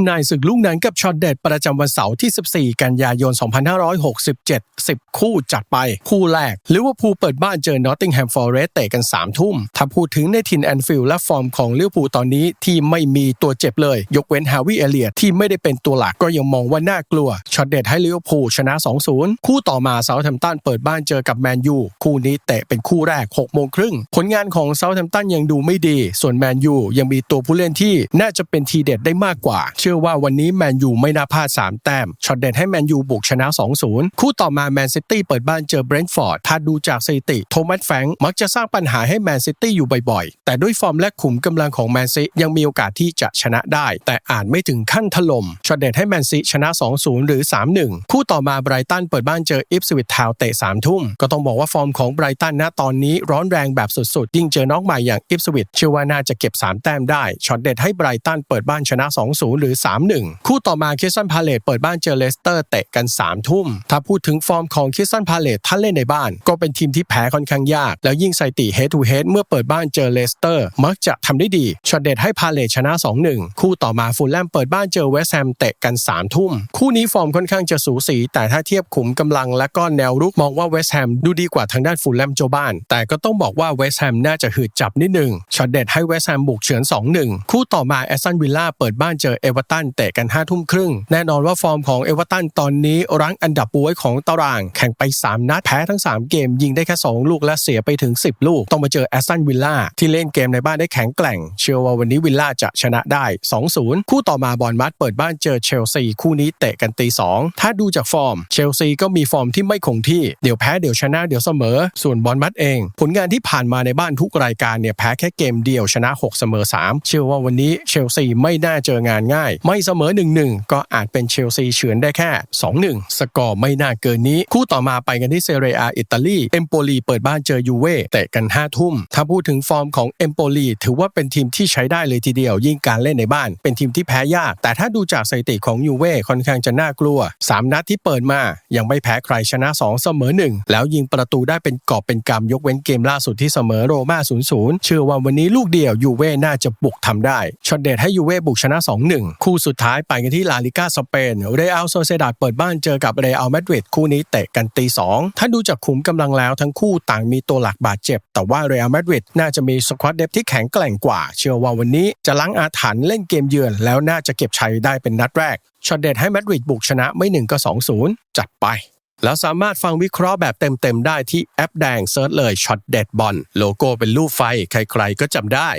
ำนายศึกลูกหนังกับช็อตเด็ดประจำวันเสาร์ที่ 14 กันยายน 2567 10 คู่จัดไป คู่แรกลิเวอร์พูลเปิดบ้านเจอนอตติงแฮมฟอร์เรสเตะกัน 3 ทุ่ม ถ้าพูดถึงในทินแอนฟิลด์และฟอร์มของลิเวอร์พูลตอนนี้ที่ไม่มีตัวเจ็บเลย ยกเว้นฮาวิเอเลียที่ไม่ได้เป็นตัวหลักก็ยังมองว่าน่ากลัวช็อตเด็ดให้ลิเวอร์พูลชนะ 2-0 คู่ต่อมาเซาท์แฮมตันเปิดบ้านเจอกับแมนยูคู่นี้เตะเป็นคู่แรก6โมงครึ่งผลงานของเซาท์แฮมตันยังดูไม่ดี ส่วนแมนยูยังมีตัวผู้เล่นที่น่าจะเป็นทีเด็ดได้มากกว่าเชื่อว่าวันนี้แมนยูไม่น่าพลาด 3 แต้มช็อตเด็ดให้แมนยูบุกชนะ 2-0 คู่ต่อมาแมนซิตี้เปิดบ้านเจอเบรนท์ฟอร์ดถ้าดูจากสถิติ โทมัสแฟรงค์มักจะสร้างปัญหาให้แมนซิตี้อยู่บ่อยๆ แต่ด้วยฟอร์มและขุมกำลังของแมนซิยังมีโอกาสที่จะชนะได้ แต่อาจไม่ถึงขั้นถล่มช็อตเด็ดให้แมนซิชนะ 2-0 หรือ 3-1 คู่ต่อมาไบรตันเปิดบ้านเจออิฟสวิตทาวเตะ3ทุ่มก็ต้องบอกว่าฟอร์มของไบรตันณตอนนี้ร้อนแรงแบบสุดๆ ยิ่งเจอน้องใหม่อย่างอิฟสวิตเชื่อว่าน่าจะเก็บ 3 แต้มได้ช็อตเด็ดให้ไบรตันเปิดบ้านชนะ 2-0 หรือ3-1 คู่ต่อมาคิสตันพาเลตเปิดบ้านเจอเลสเตอร์เตะกัน 3 ทุ่ม ถ้าพูดถึงฟอร์มของคิสตันพาเลตท่านเล่นในบ้าน ก็เป็นทีมที่แพ้ค่อนข้างยาก แล้วยิ่งสถิติ head to head เมื่อเปิดบ้านเจอเลสเตอร์ มักจะทำได้ดีช็อตเด็ดให้พาเลตชนะ 2-1 คู่ต่อมาฟูลแลมเปิดบ้านเจอเวสแฮมเตะกัน 3 ทุ่ม คู่นี้ฟอร์มค่อนข้างจะสูสี แต่ถ้าเทียบขุมกำลังและก็แนวรุกมองว่าเวสแฮมดูดีกว่าทางด้านฟูลแลมเจ้าบ้าน แต่ก็ต้องบอกว่าเวสแฮมน่าจะหืดจับนิดหนึ่งช็อตเด็ดให้เวสแฮมบุกเฉือน 2-1 คู่ต่อมาแอสตันวิลล่าเปิดบ้านเจอเอเวอร์ตันเตะกัน5ทุ่มครึ่ง แน่นอนว่าฟอร์มของเอเวอร์ตันตอนนี้รั้งอันดับป่วยของตาราง แข่งไป 3 นัดแพ้ทั้ง 3 เกม ยิงได้แค่ 2 ลูกและเสียไปถึง 10 ลูก ต้องมาเจอแอสตันวิลล่าที่เล่นเกมในบ้านได้แข็งแกร่ง เชื่อว่าวันนี้วิลล่าจะชนะได้ 2-0 คู่ต่อมาบอลมัดเปิดบ้านเจอเชลซีคู่นี้เตะกันตี2ถ้าดูจากฟอร์ม เชลซีก็มีฟอร์มที่ไม่คงที่เดี๋ยวแพ้เดี๋ยวชนะเดี๋ยวเสมอ ส่วนบอลมัดเอง ผลงานที่ผ่านมาในบ้านทุกรายการเนี่ยแพ้แค่เกมเดียวชนะ 6 เสมอ 3 เชื่อว่าวันนี้เชลซีไม่น่าเจองานง่ายไม่เสมอ 1-1 ก็อาจเป็นเชลซีเฉือนได้แค่ 2-1 สกอร์ไม่น่าเกินนี้ คู่ต่อมาไปกันที่เซเรียอิตาลีเอมโปลีเปิดบ้านเจอยูเว่เตะกัน 5 ทุ่ม ถ้าพูดถึงฟอร์มของเอมโปลีถือว่าเป็นทีมที่ใช้ได้เลยทีเดียว ยิ่งการเล่นในบ้าน เป็นทีมที่แพ้ยาก แต่ถ้าดูจากสถิติของยูเว่ค่อนข้างจะน่ากลัว 3 นัดที่เปิดมา ยังไม่แพ้ใครชนะ 2 เสมอ 1 แล้วยิงประตูได้เป็นกอบเป็นกำยกเว้นเกมล่าสุดที่เสมอโรม่า0-0เชื่อว่าวันนี้ลูกเดียวยูเว่น่าจะบุกทำได้ช็อตเดดให้ยูเว่บุกชนะ 2-1คู่สุดท้ายไปกันที่ลาลิก้าสเปน เรอัลโซเซดาดเปิดบ้านเจอกับเรอัลมาดริดคู่นี้เตะกันตีสองถ้าดูจากขุมกำลังแล้วทั้งคู่ต่างมีตัวหลักบาดเจ็บ แต่ว่าเรอัลมาดริดน่าจะมีสควอตเดฟที่แข็งแกร่งกว่า เชื่อว่าวันนี้จะล้างอาถรรพ์เล่นเกมเยือน แล้วน่าจะเก็บชัยได้เป็นนัดแรกช็อตเด็ดให้มาดริดบุกชนะไม่หนึ่งก็2-0จัดไปแล้วสามารถฟังวิเคราะห์แบบเต็ม ๆ ได้ที่แอปแดงเซิร์ชเลยช็อตเด็ดบอลโลโก้เป็นรูปไฟ ใคร ๆ ก็จำได้